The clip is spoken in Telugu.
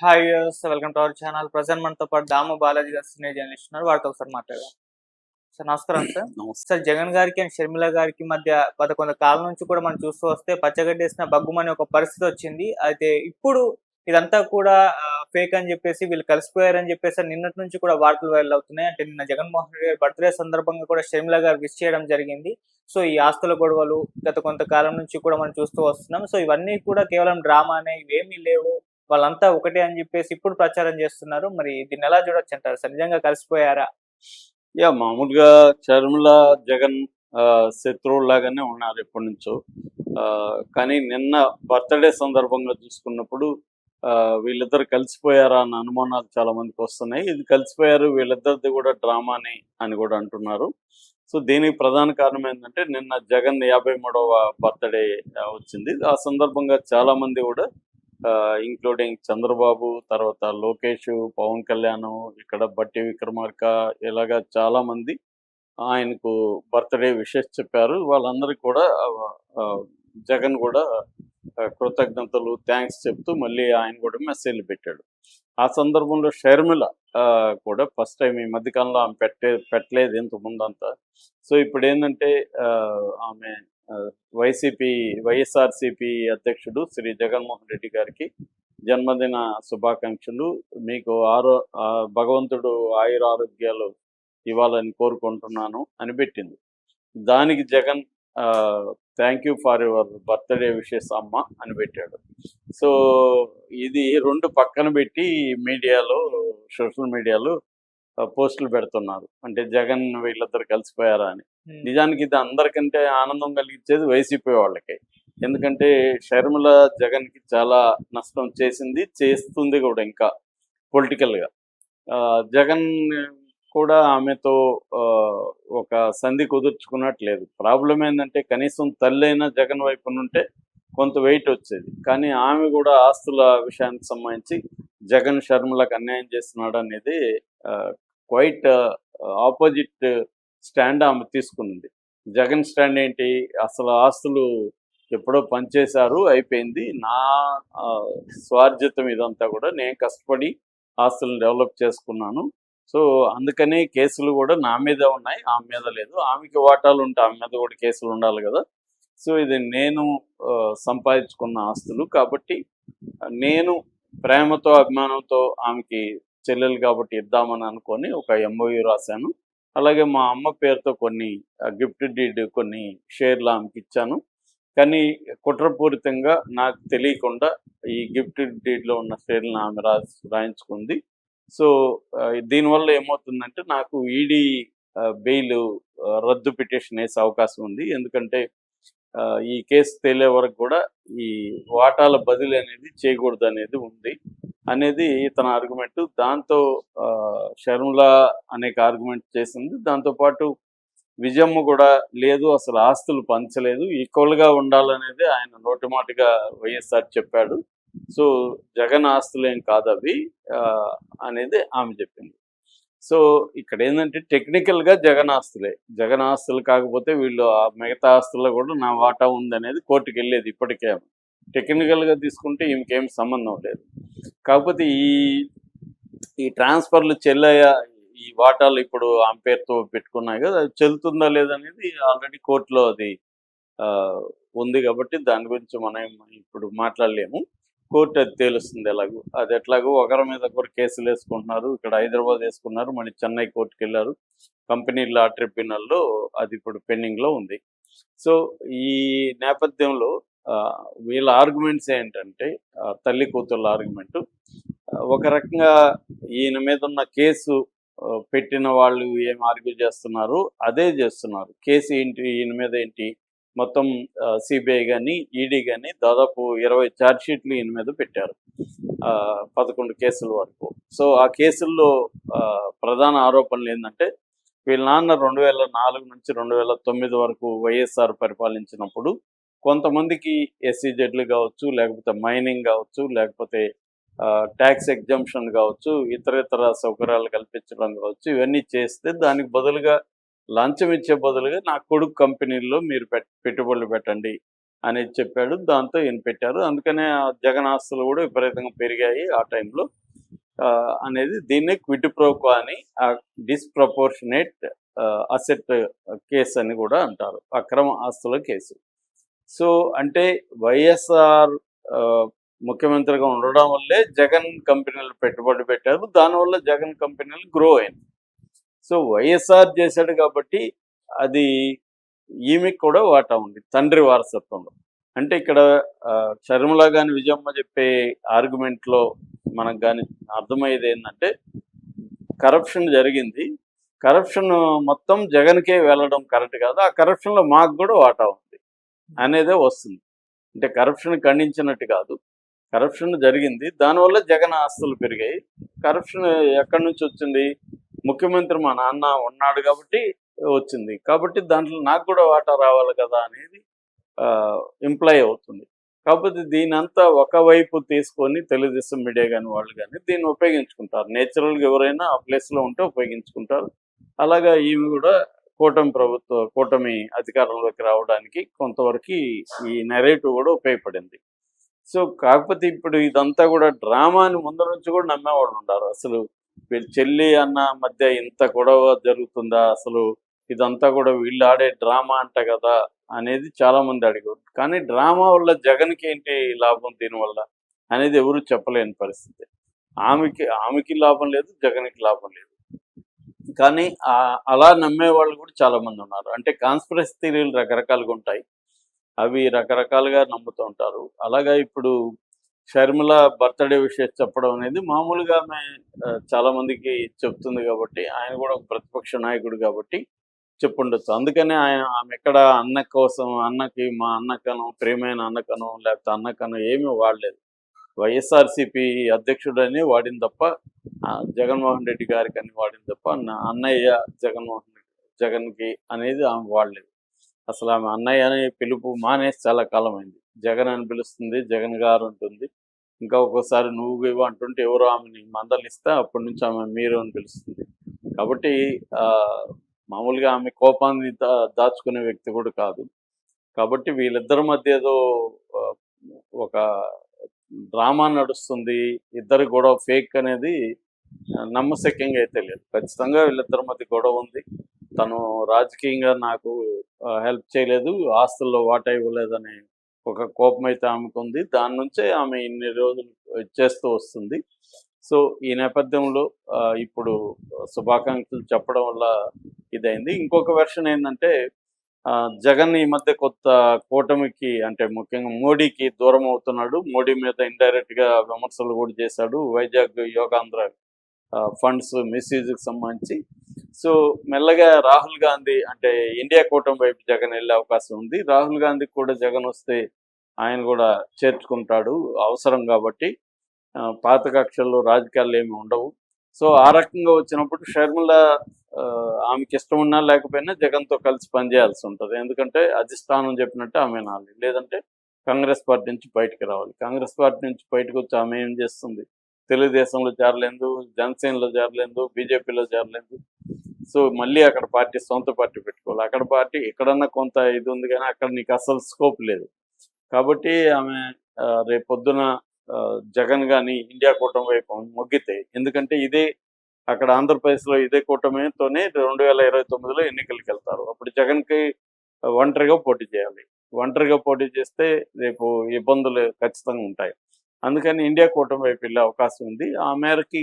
Hi welcome to our channel present మనతో పాటు దాము బాలాజీ గారు సీనియర్ జర్నలిస్ట్ ఉన్నారు. వారితో ఒకసారి మాట్లాడదాం. సార్ నమస్కారం సార్. సార్ జగన్ గారికి అండ్ షర్మిల గారికి మధ్య గత కొంత కాలం నుంచి కూడా మనం చూస్తూ వస్తే పచ్చగడ్డేసిన బగ్గుమని ఒక పరిస్థితి వచ్చింది. అయితే ఇప్పుడు ఇదంతా కూడా ఫేక్ అని చెప్పేసి వీళ్ళు కలిసిపోయారని చెప్పేసి నిన్నటి నుంచి కూడా వార్తలు వైరల్ అవుతున్నాయి. అంటే నిన్న జగన్మోహన్ రెడ్డి గారి బర్త్డే సందర్భంగా కూడా షర్మిల గారు విష్ చేయడం జరిగింది. సో ఈ ఆస్తుల గొడవలు గత కొంతకాలం నుంచి కూడా మనం చూస్తూ వస్తున్నాం. సో ఇవన్నీ కూడా కేవలం డ్రామానే ఇవేమీ లేవు. వాళ్ళంతా ఒకటే అని చెప్పేసి ఇప్పుడు ప్రచారం చేస్తున్నారు. మరి దీన్ని ఎలా చూడొచ్చు అంటారు? సార్ నిజంగా కలిసిపోయారా? యా మామూలుగా చర్మల జగన్ ఆ, శత్రువులాగానే ఉన్నారు ఎప్పటి నుంచో ఆ, కానీ నిన్న బర్త్డే సందర్భంగా చూసుకున్నప్పుడు ఆ, వీళ్ళిద్దరు కలిసిపోయారా అన్న అనుమానాలు చాలా మందికి వస్తున్నాయి. ఇది కలిసిపోయారు వీళ్ళిద్దరిది కూడా డ్రామా అని కూడా అంటున్నారు. సో దీనికి ప్రధాన కారణం ఏంటంటే నిన్న జగన్ యాభై మూడవ బర్త్డే వచ్చింది. ఆ సందర్భంగా చాలా మంది కూడా ఇంక్లూడింగ్ చంద్రబాబు తర్వాత లోకేష్ పవన్ కళ్యాణ్ ఇక్కడ బట్టి విక్రమార్క ఇలాగా చాలా మంది ఆయనకు బర్త్డే విషెస్ చెప్పారు. వాళ్ళందరికీ కూడా జగన్ కూడా కృతజ్ఞతలు థ్యాంక్స్ చెప్తూ మళ్ళీ ఆయన కూడా మెసేజ్లు పెట్టాడు. ఆ సందర్భంలో షర్మిల ఆ, కూడా ఫస్ట్ టైం ఈ మధ్యకాలంలో ఆమె పెట్టే పెట్టలేదు ఇంత ముందంతా సో ఇప్పుడు ఏంటంటే ఆ, ఆమె వైసీపీ వైఎస్ఆర్సీపీ అధ్యక్షుడు శ్రీ జగన్మోహన్ రెడ్డి గారికి జన్మదిన శుభాకాంక్షలు. మీకు ఆరో ఆ, భగవంతుడు ఆయుర ఆరోగ్యాలు ఇవ్వాలని కోరుకుంటున్నాను అని పెట్టింది దానికి Jagan thank you for your birthday wishes అమ్మ అని పెట్టాడు. సో ఇది రెండు పక్కన పెట్టి మీడియాలో సోషల్ మీడియాలో పోస్టులు పెడుతున్నారు. అంటే జగన్ వీళ్ళిద్దరు కలిసిపోయారా అని. నిజానికి ఇది అందరికంటే ఆనందం కలిగించేది వైసీపీ వాళ్ళకి. ఎందుకంటే షర్మిల జగన్కి చాలా నష్టం చేసింది చేస్తుంది కూడా ఇంకా పొలిటికల్గా. జగన్ కూడా ఆమెతో ఒక సంధి కుదుర్చుకున్నట్లేదు. ప్రాబ్లం ఏంటంటే కనీసం తల్లైన జగన్ వైపు నుంటే కొంత వెయిట్ వచ్చేది. కానీ ఆమె కూడా ఆస్తుల విషయానికి సంబంధించి జగన్ షర్మిలకు అన్యాయం చేస్తున్నాడు అనేది క్వైట్ ఆపోజిట్ స్టాండ్ ఆమె తీసుకున్నది జగన్ స్టాండ్ ఏంటి? అసలు ఆస్తులు ఎప్పుడో పనిచేశారు అయిపోయింది. నా ఆ, స్వార్జితం ఇదంతా కూడా నేను కష్టపడి ఆస్తులను డెవలప్ చేసుకున్నాను. సో అందుకనే కేసులు కూడా నా మీద ఉన్నాయి ఆమె మీద లేదు. ఆమెకి వాటాలు ఉంటే ఆమె మీద కూడా కేసులు ఉండాలి కదా. సో ఇది నేను సంపాదించుకున్న ఆస్తులు కాబట్టి నేను ప్రేమతో అభిమానంతో ఆమెకి చెల్లెలు కాబట్టి ఇద్దామని అనుకొని ఒక ఎంఓయూ రాశాను. అలాగే మా అమ్మ పేరుతో కొన్ని గిఫ్ట్ డీడ్ కొన్ని షేర్లు ఆమెకి ఇచ్చాను. కానీ కుట్రపూరితంగా నాకు తెలియకుండా ఈ గిఫ్ట్ డీడ్లో ఉన్న షేర్లను ఆమె రాసి రాయించుకుంది. సో దీనివల్ల ఏమవుతుందంటే నాకు ఈడీ బెయిల్ రద్దు పిటిషన్ వేసే అవకాశం ఉంది. ఎందుకంటే ఈ కేసు తేలే వరకు కూడా ఈ వాటాల బదిలీ అనేది చేయకూడదు అనేది ఉంది. అనేది తన ఆర్గ్యుమెంట్ దాంతో ఆ, అనేక ఆర్గ్యుమెంట్ చేసింది. దాంతోపాటు విజయమ్మ కూడా లేదు అసలు ఆస్తులు పంచలేదు. ఈక్వల్గా ఉండాలనేది ఆయన నోటిమాటిగా వైఎస్ఆర్ చెప్పాడు. సో జగన్ ఆస్తులు ఏం కాదు అవి ఆ, అనేది ఆమె చెప్పింది. సో ఇక్కడ ఏంటంటే టెక్నికల్గా జగన్ ఆస్తులే. జగన్ ఆస్తులు కాకపోతే వీళ్ళు ఆ మిగతా ఆస్తుల్లో కూడా నా వాటా ఉందనేది కోర్టుకు వెళ్ళేది ఇప్పటికే. టెక్నికల్గా తీసుకుంటే ఈమెకేం సంబంధం లేదు. కాకపోతే ఈ ఈ ట్రాన్స్ఫర్లు చెల్లయ్య ఈ వాటాలు ఇప్పుడు ఆమె పేరుతో పెట్టుకున్నాయి కదా అది చెల్లుతుందా లేదనేది ఆల్రెడీ కోర్టులో అది ఆ, ఉంది కాబట్టి దాని గురించి మనం ఇప్పుడు మాట్లాడలేము. కోర్టు అది తేలుస్తుంది ఎలాగో. అది ఎట్లాగో ఒకరి మీద ఒకరు కేసులు వేసుకుంటున్నారు ఇక్కడ హైదరాబాద్ వేసుకున్నారు మళ్ళీ చెన్నై కోర్టుకి వెళ్ళారు కంపెనీ లా ట్రిబ్యునల్లో అది ఇప్పుడు పెండింగ్లో ఉంది. సో ఈ నేపథ్యంలో వీళ్ళ ఆర్గ్యుమెంట్స్ ఏంటంటే తల్లి కూతుర్ల ఆర్గ్యుమెంట్ ఒక రకంగా ఈయన మీద ఉన్న కేసు పెట్టిన వాళ్ళు ఏం ఆర్గ్యూ చేస్తున్నారు అదే చేస్తున్నారు. కేసు ఏంటి ఈయన మీద ఏంటి మొత్తం సిబిఐ కానీ ఈడీ కానీ దాదాపు ఇరవై ఛార్జ్ షీట్లు ఈయన మీద పెట్టారు. ఆ, పదకొండు కేసుల వరకు. సో ఆ కేసుల్లో ఆ, ప్రధాన ఆరోపణలు ఏంటంటే వీళ్ళ నాన్న రెండు వేల నాలుగు నుంచి రెండు వేల తొమ్మిది వరకు వైఎస్ఆర్ పరిపాలించినప్పుడు కొంతమందికి ఎస్సీజెడ్లు కావచ్చు లేకపోతే మైనింగ్ కావచ్చు లేకపోతే ట్యాక్స్ ఎగ్జంప్షన్ కావచ్చు ఇతర ఇతర సౌకర్యాలు కల్పించడం కావచ్చు ఇవన్నీ చేస్తే దానికి బదులుగా లంచం ఇచ్చే బదులుగా నా కొడుకు కంపెనీల్లో మీరు పెట్ పెట్టుబడులు పెట్టండి అనేది చెప్పాడు. దాంతో ఈయన పెట్టారు. అందుకనే ఆ జగన్ ఆస్తులు కూడా విపరీతంగా పెరిగాయి ఆ టైంలో. ఆ, అనేది దీన్ని క్విడ్ ప్రోకో అని డిస్ప్రపోర్షనేట్ అసెట్ కేసు అని కూడా అంటారు. అక్రమ ఆస్తుల కేసు. సో అంటే వైఎస్ఆర్ ముఖ్యమంత్రిగా ఉండడం వల్లే జగన్ కంపెనీలు పెట్టుబడి పెట్టారు. దానివల్ల జగన్ కంపెనీలు గ్రో అయింది సో వైఎస్ఆర్ చేశాడు కాబట్టి అది ఈమెకి కూడా వాటా ఉంది తండ్రి వారసత్వంలో. అంటే ఇక్కడ షర్మిల గాని విజయమ్మ చెప్పే ఆర్గ్యుమెంట్లో మనకు కానీ అర్థమయ్యేది ఏంటంటే కరప్షన్ జరిగింది. కరప్షన్ మొత్తం జగన్కే వెళ్ళడం కరెక్ట్ కాదు. ఆ కరప్షన్లో మాకు కూడా వాటా ఉంది అనేదే వస్తుంది. అంటే కరప్షన్ ఖండించినట్టు కాదు. కరప్షన్ జరిగింది. దానివల్ల జగన్ ఆస్తులు పెరిగాయి. కరప్షన్ ఎక్కడి నుంచి వచ్చింది? ముఖ్యమంత్రి మా నాన్న ఉన్నాడు కాబట్టి వచ్చింది. కాబట్టి దాంట్లో నాకు కూడా వాటా రావాలి కదా అనేది ఇంప్లై అవుతుంది. కాకపోతే దీని అంతా ఒకవైపు తీసుకొని తెలుగుదేశం మీడియా కానీ వాళ్ళు కానీ దీన్ని ఉపయోగించుకుంటారు. నేచురల్గా ఎవరైనా ఆ ప్లేస్లో ఉంటే ఉపయోగించుకుంటారు. అలాగా ఈమె కూడా కూటమి ప్రభుత్వ కూటమి అధికారంలోకి రావడానికి కొంతవరకు ఈ నెరేటివ్ కూడా ఉపయోగపడింది. సో కాకపోతే ఇప్పుడు ఇదంతా కూడా డ్రామాని ముందు నుంచి కూడా నమ్మేవాళ్ళు ఉంటారు అసలు చెల్లి అన్న మధ్య ఇంత గొడవ జరుగుతుందా? అసలు ఇదంతా కూడా వీళ్ళు ఆడే డ్రామా అంట కదా అనేది చాలా మంది అడిగారు. కానీ డ్రామా వల్ల జగన్కి ఏంటి లాభం దీనివల్ల అనేది ఎవరు చెప్పలేని పరిస్థితి. ఆమెకి ఆమెకి లాభం లేదు జగన్కి లాభం లేదు. కానీ అలా నమ్మే వాళ్ళు కూడా చాలా మంది ఉన్నారు. అంటే కాన్స్పిరసీ థియరీలు రకరకాలుగా ఉంటాయి. అవి రకరకాలుగా నమ్ముతూ ఉంటారు. అలాగా ఇప్పుడు షర్మిల బర్త్డే విషయం చెప్పడం అనేది మామూలుగా ఆమె చాలా మందికి చెప్తుంది కాబట్టి ఆయన కూడా ఒక ప్రతిపక్ష నాయకుడు కాబట్టి చెప్పుండొచ్చు. అందుకనే ఆయన ఆమె ఎక్కడ అన్న కోసం అన్నకి మా అన్నకను ప్రేమైన అన్నకను లేకపోతే అన్నకను ఏమీ వాడలేదు. వైఎస్ఆర్సిపి అధ్యక్షుడని వాడింది తప్ప ఆ, జగన్మోహన్ రెడ్డి గారికి అని వాడింది తప్ప అన్నయ్య జగన్మోహన్ రెడ్డి జగన్కి అనేది ఆమె వాడలేదు. అసలు ఆమె అన్నయ్య అనే పిలుపు మానేసి చాలా కాలం అయింది జగన్ అని పిలుస్తుంది జగన్ గారు ఉంటుంది. ఇంకా ఒక్కోసారి నువ్వు ఇవ్వ అంటుంటే ఎవరో ఆమెని మందలిస్తే అప్పటి నుంచి ఆమె మీరు అని పిలుస్తుంది. కాబట్టి ఆ, మామూలుగా ఆమె కోపాన్ని దా దాచుకునే వ్యక్తి కూడా కాదు. కాబట్టి వీళ్ళిద్దరి మధ్య ఏదో ఒక డ్రామా నడుస్తుంది ఇద్దరు గొడవ ఫేక్ అనేది నమ్మశక్యంగా అయితే లేదు. ఖచ్చితంగా వీళ్ళిద్దరి మధ్య గొడవ ఉంది. తను రాజకీయంగా నాకు హెల్ప్ చేయలేదు ఆస్తుల్లో వాటా ఇవ్వలేదనే ఒక కోపం అయితే ఆమెకుంది దాని నుంచే ఆమె ఇన్ని రోజులు చేస్తూ వస్తుంది. సో ఈ నేపథ్యంలో ఆ, ఇప్పుడు శుభాకాంక్షలు చెప్పడం వల్ల ఇదైంది. ఇంకొక వెర్షన్ ఏంటంటే ఆ, జగన్ ఈ మధ్య కొత్త కూటమికి అంటే ముఖ్యంగా మోడీకి దూరం అవుతున్నాడు. మోడీ మీద ఇండైరెక్ట్గా విమర్శలు కూడా చేశాడు వైజాగ్ యోగాంధ్ర ఫండ్స్ మిస్యూజ్కి సంబంధించి. సో మెల్లగా రాహుల్ గాంధీ అంటే ఇండియా కూటమి వైపు జగన్ వెళ్ళే అవకాశం ఉంది. రాహుల్ గాంధీకి కూడా జగన్ వస్తే ఆయన కూడా చేర్చుకుంటాడు. అవసరం కాబట్టి ఆ, పాత కక్షల్లో రాజకీయాలు ఏమి ఉండవు. సో ఆ రకంగా వచ్చినప్పుడు షర్మిల ఆమెకి ఇష్టం ఉన్నా లేకపోయినా జగన్తో కలిసి పనిచేయాల్సి ఉంటుంది. ఎందుకంటే అధిష్టానం చెప్పినట్టు ఆమె నాలి లేదంటే కాంగ్రెస్ పార్టీ నుంచి బయటకు రావాలి. కాంగ్రెస్ పార్టీ నుంచి బయటకు వచ్చి ఆమె ఏం చేస్తుంది? తెలుగుదేశంలో చేరలేదు జనసేనలో చేరలేదు బీజేపీలో చేరలేదు సో మళ్ళీ అక్కడ పార్టీ సొంత పార్టీ పెట్టుకోవాలి. అక్కడ పార్టీ ఎక్కడన్నా కొంత ఇది ఉంది కానీ అక్కడ నీకు అసలు స్కోప్ లేదు. కాబట్టి ఆమె రేపొద్దున రేపు పొద్దున జగన్ కానీ ఇండియా కూటమి వైపు మొగ్గితే ఎందుకంటే ఇదే అక్కడ ఆంధ్రప్రదేశ్లో ఇదే కూటమితోనే రెండు వేల ఇరవై తొమ్మిదిలో ఎన్నికలకు వెళ్తారు. అప్పుడు జగన్కి ఒంటరిగా పోటీ చేయాలి. ఒంటరిగా పోటీ చేస్తే రేపు ఇబ్బందులు ఖచ్చితంగా ఉంటాయి. అందుకని ఇండియా కూటమి వైపు వెళ్ళే అవకాశం ఉంది. ఆ మేరకి